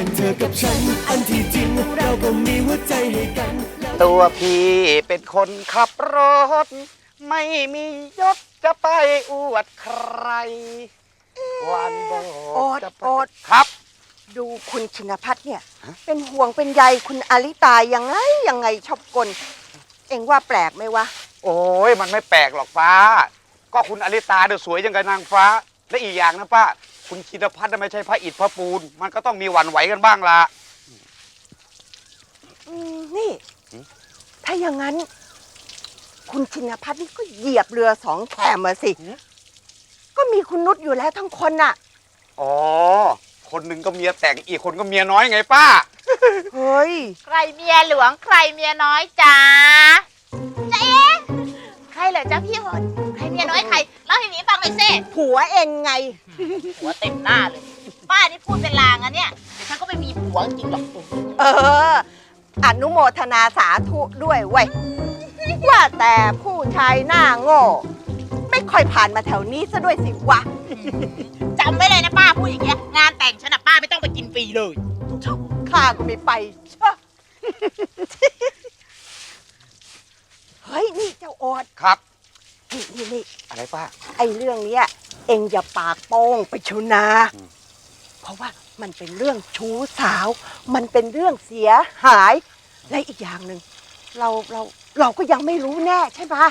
กันเธอกับฉัน อันที่จริงเราก็มีหัวใจให้กัน ตัวพี่เป็นคนขับรถ ไม่มียศจะไปอวดใคร วันบโอ๊อกตจะไปโอ๊ตครับ ดูคุณชินพัฒน์เนี่ยฮะเป็นห่วงเป็นใยคุณอาริตายังไงยังไงชอบกล เอ็งว่าแปลกไหมวะ โอ้ยมันไม่แปลกหรอกฟ้า ก็คุณอลิตาเดือสวยยังกับนางฟ้า และอีกอย่างนะป้า คุณชินพัฒน์น่ะไม่ใช่พระอิฐพระปูน มันก็ต้องมีหวั่นไหวกันบ้างละ อืมนี่ หืม ถ้าอย่างนั้น คุณชินพัฒน์นี่ก็เหยียบเรือสองแคมมาสิ ก็มีคุณนุชอยู่แล้วทั้งคนน่ะ อ๋อ คนหนึ่งก็เมียแต่งอีกคนก็เมียน้อยไงป้า เฮ้ย ใครเมียหลวงใครเมียน้อยจ้าจะเอ๊ะใครเหรอจ๊ะพี่หนใครเมียน้ สิ ผัวเอ็งไง หัวเต็มหน้าเลย ป้านี่พูดเป็นลางอะเนี่ย เดี๋ยวฉันก็ไม่มีผัวจริงหรอกเออ อนุโมทนาสาธุด้วยเว้ย ว่าแต่ผู้ชายหน้าโง่ ไม่ค่อยผ่านมาแถวนี้ซะด้วยสิวะ จำไว้เลยนะป้าพูดอย่างเงี้ย งานแต่งฉันอะป้าไม่ต้องไปกินฟรีเลย ข้าก็ไม่ไปเชอะเฮ้ย นี่เจ้าโอดครับ นี่นี่นี่อะไรป้า ไอ้เรื่องเนี้ย เอ็งอย่าปากโป้งไปชนะอืม เพราะว่ามันเป็นเรื่องชู้สาว มันเป็นเรื่องเสียหาย และอีกอย่างหนึ่งเราเราเราก็ยังไม่รู้แน่ใช่ปะ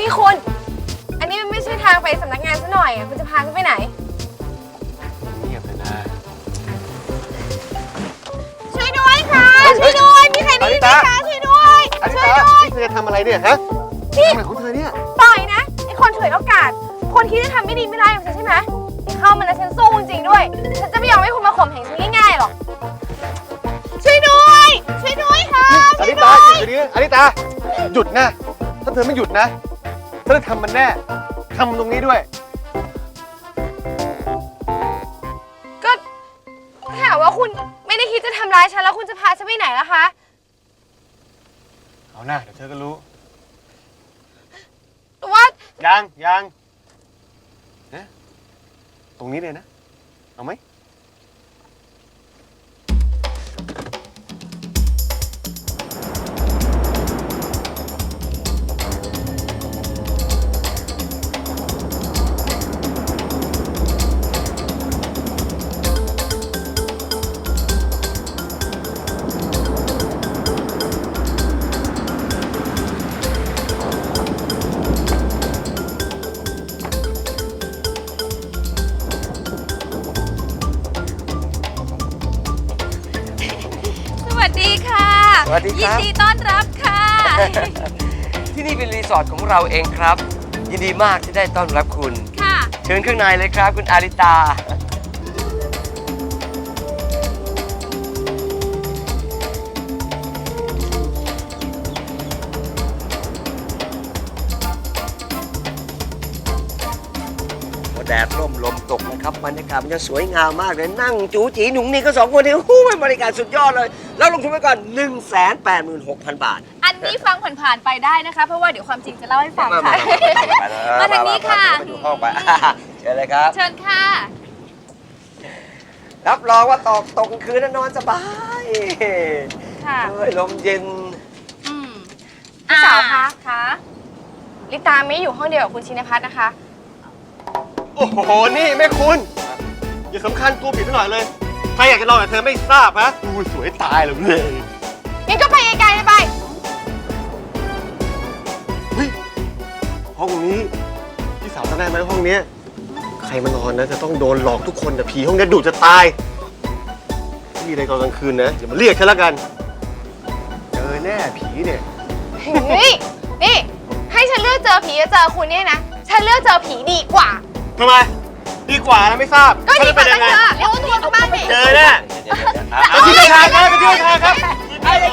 นี่คุณ อันนี้มันไม่ใช่ทางไปสำนักงานซะหน่อยอะคุณจะพาฉันไปไหน เงียบเลยนะช่วยด้วยค่ะ ช่วยด้วย มีใครได้ยินไหมคะช่วยด้วย อลิช่วยตาด้วย นี่เธอจะทำอะไรเนี่ยฮะนี่ ทำอะไรของเธอเนี่ย ปล่อยนะไอคนฉวยโอกาส คนคิดจะทำไม่ดีไม่ร้ายของฉันใช่ไหมนี่เข้ามาแล้วฉันสู้จริงๆด้วย ฉันจะไม่ยอมให้คุณมาข่มเหงฉันง่ายๆหรอก ช่วยด้วย ช่วยด้วยค่ะอลิตาหยุดเดี๋ยวนี้อลิตา หยุดนะ ถ้าเธอไม่หยุดนะ เธอจะทำมันแน่ทำตรงนี้ด้วย ก็ถ้าหากว่าคุณไม่ได้คิดจะทำร้ายฉันแล้วคุณจะพาฉันไปไหนล่ะคะ เอาหน้าเดี๋ยวเธอก็รู้ แต่ว่ายังยังนะตรงนี้เลยนะ เอาไหม สวัสดีครับยินดีต้อนรับค่ะ ที่นี่เป็นรีสอร์ทของเราเองครับ ยินดีมากที่ได้ต้อนรับคุณ ค่ะ เชิญข้างในเลยครับ คุณอาริตา พอแดดร่มลมตกนะครับบรรยากาศมันจะสวยงามมากเลย นั่งจูจีหนุ่งนี่ก็สองคนนี้หู้ยบริการสุดยอดเลย แล้วลงทุนไปก่อน 1 8 6 0 0 0 บาท อันนี้ฟังผ่านๆไปได้นะคะ เพราะว่าเดี๋ยวความจริงจะเล่าให้ฟังมาค่ะมามาทางนี้ค่ะ มาดูห้องไปเชิญเลยครับ เชิญค่ะ รับรองว่าตกตกกลางคืนแล้วนอนสบายค่ะเฮ้ยลมเย็นอืมพี่สาวคะคะลิตาไม่อยู่ห้องเดียวกับคุณชินพัฒน์นะคะ โอ้โห นี่แม่คุณ อย่าสำคัญตัวผิดไปหน่อยเลย ใครอยากจะนอนกับเธอไม่ทราบฮะดูสวยตายเลยเลยงั้นก็ไปไกลๆเลยไป เฮ้ยห้องนี้พี่สาวจำได้ไหมห้องเนี้ยใครมานอนนะจะต้องโดนหลอกทุกคนแต่ผีห้องเนี้ยดุจะตายที่ในตอนกลางคืนนะอย่ามาเรียกฉันละกันเจอแน่ผีเนี่ย นี่นี่ให้ฉันเลือกเจอผีกับเจอคุณเนี่ยนะ ฉันเลือกเจอผีดีกว่า ทำไม ดีกว่านะไม่ทราบก็ดีกว่าฉัตั้นงจะเยป็นอะเร็วตัวกลับบ้านดิเจอแน่ไปที่ทางครับไปที่ทางครับเ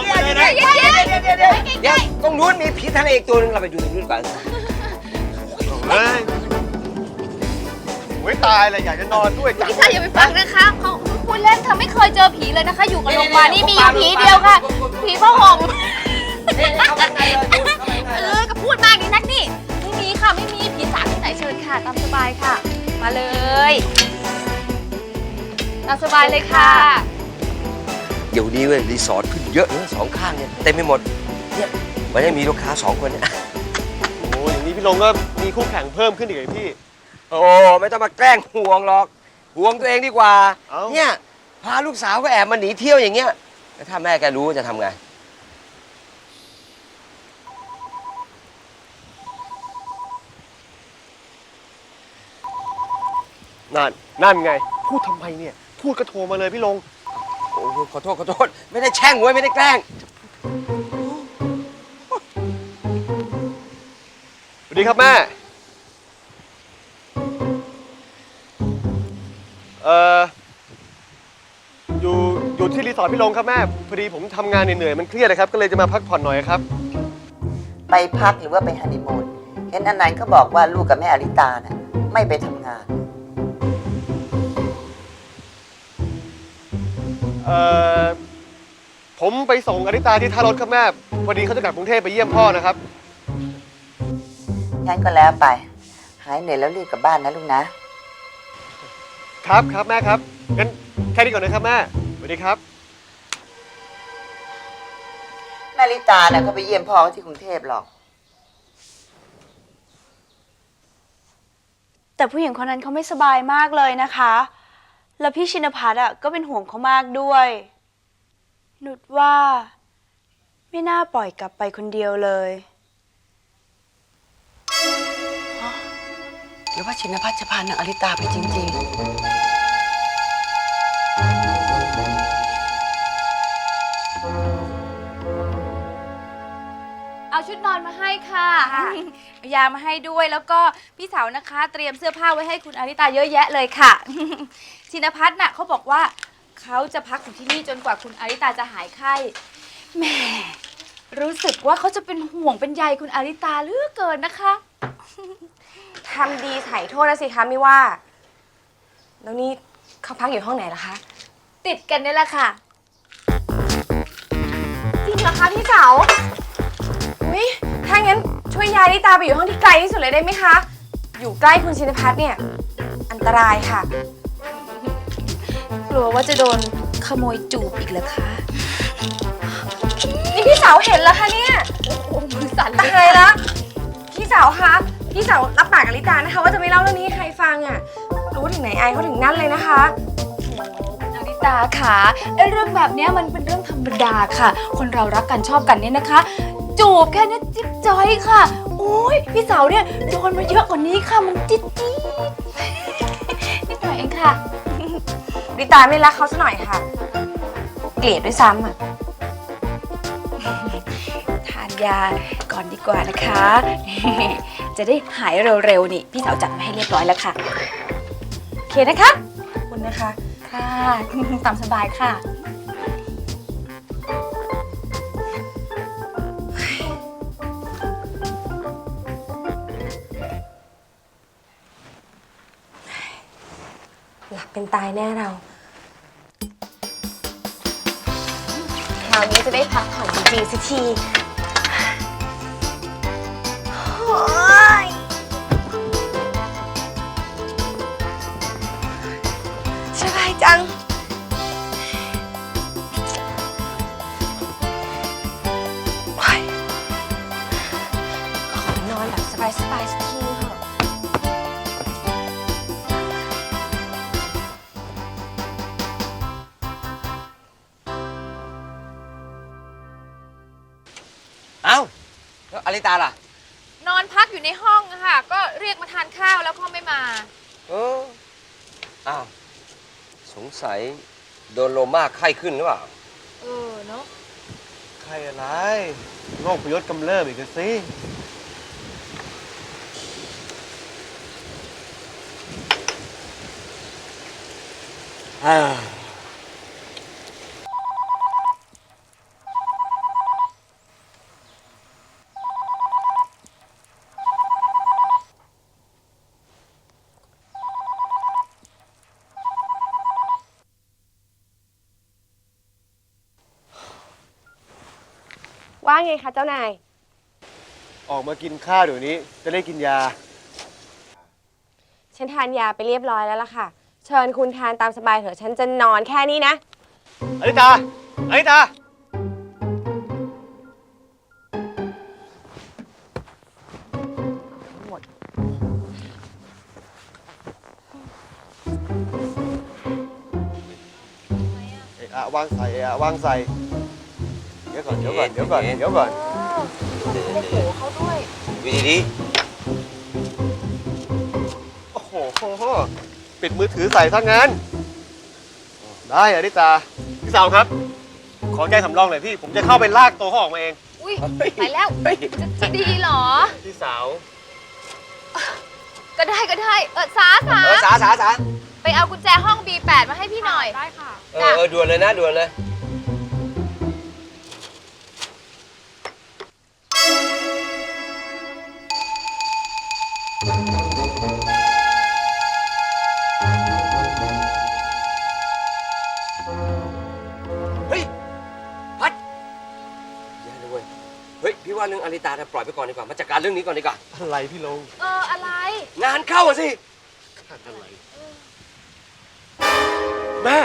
ย็นๆเดี๋ยวตรงนู้นมีผีทะเลอีกตัวหนึงเราไปดูตรงนู้นก่อนเฮ้ยโอ้ยตายเลยอยากจะนอนด้วยจังพี่ชายอย่าไปฟังนะคะเขาพูดเล่นเธอไม่ยเจอผีเลยนะคะ อยู่กับโรงพยาบาลนี่มีอยู่ผีเดียวค่ะ ผีผ้าห่มเออก็พูดมากนี่นักนี่ไม่มีค่ะไม่มีผีสางที่ไหนเชิญค่ะตามสบายค่ะ มาเลย ตามสบายเลยค่ะ เดี๋ยวนี้เว้ยรีสอร์ทขึ้นเยอะเลยสองข้างเนี่ยเต็มไปหมดเนี่ยมันได้มีลูกค้าสองคนเนี่ยโอ้อย่างนี้พี่ลงก็มีคู่แข่งเพิ่มขึ้นอีกเลยพี่ โอ้ไม่ต้องมาแกล้งห่วงหรอกห่วงตัวเองดีกว่าเอ้า เนี่ยพาลูกสาวก็แอบมาหนีเที่ยวอย่างเงี้ยแล้วถ้าแม่แกรู้จะทำไง นั่นนั่นไง พูดทำไมเนี่ย พูดก็โทรมาเลยพี่ลง โอ้โหขอโทษขอโทษ ไม่ได้แช่งเว้ยไม่ได้แกล้ง สวัสดีครับแม่ เอ่อ อยู่ อยู่ที่รีสอร์ทพี่ลงครับแม่ พอดีผมทำงานเหนื่อยๆมันเครียดนะครับ ก็เลยจะมาพักผ่อนหน่อยครับ ไปพักหรือว่าไปฮันนีมูนเห็นอันไหนก็บอกว่าลูกกับแม่อลิตาน่ะไม่ไปทำ เอ่อผมไปส่งอริตาที่ท่ารถครับแม่พอดีเขาจะกลับกรุงเทพไปเยี่ยมพ่อนะครับ งั้นก็แล้วไป หายเหนื่อยแล้วรีบกลับบ้านนะลูกนะ ครับครับแม่ครับงั้นแค่นี้ก่อนนะครับแม่สวัสดีครับแม่อลิตาน่ะเขาไปเยี่ยมพ่อเขาที่กรุงเทพหรอก แต่ผู้หญิงคนนั้นเขาไม่สบายมากเลยนะคะ แล้วพี่ชินพัฒน์อะก็เป็นห่วงเขามากด้วยหนุดว่า ไม่น่าปล่อยกลับไปคนเดียวเลย หรือว่าชินพัฒน์จะพานางอลิตาไปจริง ๆ ชุดนอนมาให้ค่ะเอายามาให้ด้วยแล้วก็พี่สาวนะคะ เตรียมเสื้อผ้าไว้ให้คุณอาริตาเยอะแยะเลยค่ะ ชินพัฒน์น่ะเขาบอกว่าเขาจะพักอยู่ที่นี่จนกว่าคุณอาริตาจะหายไข้แหมรู้สึกว่าเขาจะเป็นห่วงเป็นใยคุณอาริตาเหลือเกินนะคะ ทำดีไถ่โทษนะสิคะไม่ว่า แล้วนี่เขาพักอยู่ห้องไหนล่ะคะ ติดกันนี่แหละค่ะ จริงเหรอคะพี่สา วอุ้ย ถ้างั้นช่วยย้ายนิตาไปอยู่ห้องที่ไกลที่สุดเลยได้ไหมคะ อยู่ใกล้คุณชินพัฒน์เนี่ย อันตรายค่ะ กลัวว่าจะโดนขโมยจูบอีกเหรอคะ นี่พี่สาวเห็นแล้วคะเนี่ย โอ้มือสั่นเลตายยละพี่สาวคะพี่สาวรับปากกับลิตานะคะว่าจะไม่เล่าเรื่องนี้ให้ใครฟังอะ รู้ถึงไหนไอายเขาถึงนั่นเลยนะคะ นาริตาค่ะไอ้เรื่องแบบเนี้ยมันเป็นเรื่องธรรมดาค่ะ คนเรารักกันชอบกันเนี่ยนะคะ จูบแค่นี้จิ๊บจอยค่ะ โอ้ยพี่สาวเนี่ยโดนมาเยอะกว่านี้ค่ะ มันจิ๊ดจิ๊ดนิดหน่อยเองค่ะ ลิตาไม่รักเขาซะหน่อยค่ะ เกลียดด้วยซ้ำอะ ทานยาก่อนดีกว่านะคะ จะได้หายเร็วๆนี่ พี่สาวจัดมาให้เรียบร้อยแล้วค่ะ โอเคนะคะขอบคุณนะคะ ค่ะตามสบายค่ะ เป็นตายแน่เราคราวนี้จะได้พักผ่อนจริงๆสักทีโอ๊ยสบายจัง โอ๊ยขอนอนแบบสบายๆสักที แล้วอลิตาล่ะ นอนพักอยู่ในห้องอะค่ะ ก็เรียกมาทานข้าวแล้วเขาไม่มา เอออ้าวสงสัยโดนโลมาไข้ขึ้นหรือเปล่า เออเนาะใครอะไรโรคพยศกำเริบอีกแล้วสิอ่า ไงคะเจ้านาย ออกมากินข้าวเดี๋ยวนี้ จะได้กินยา ฉันทานยาไปเรียบร้อยแล้วล่ะค่ะ เชิญคุณทานตามสบายเถอะฉันจะนอนแค่นี้นะอริตาอริตา เอะอะวางใส่เอะอะวางใส่เดี๋ยวก่อนเดี๋ยวก่อนเดี๋ยวก่อนเดี๋ยวก่อนวิธีนี้โอ้โหโอ้โหปิดมือถือใส่ซะงั้น ได้อริตาพี่สาวครับ ขอแก้สำรองหน่อยพี่ ผมจะเข้าไปลากตัวเขาออกมาเอง อุ้ยไปแล้วจะจะดีเหรอ พี่สาว ก็ได้ก็ได้ เออสาสาเออสาสาสาไปเอากุญแจห้อง B8 มาให้พี่หน่อย ได้ค่ะ เออเออด่วนเลยนะด่วนเลย เฮ้ย พัดแย่เลยเว้ย เฮ้ย พี่ว่าเรื่องอาริตาเนี่ยปล่อยไปก่อนดีกว่า มาจัดการเรื่องนี้ก่อนดีกว่า อะไรพี่ลงเออ อะไร งานเข้าอะสิแม่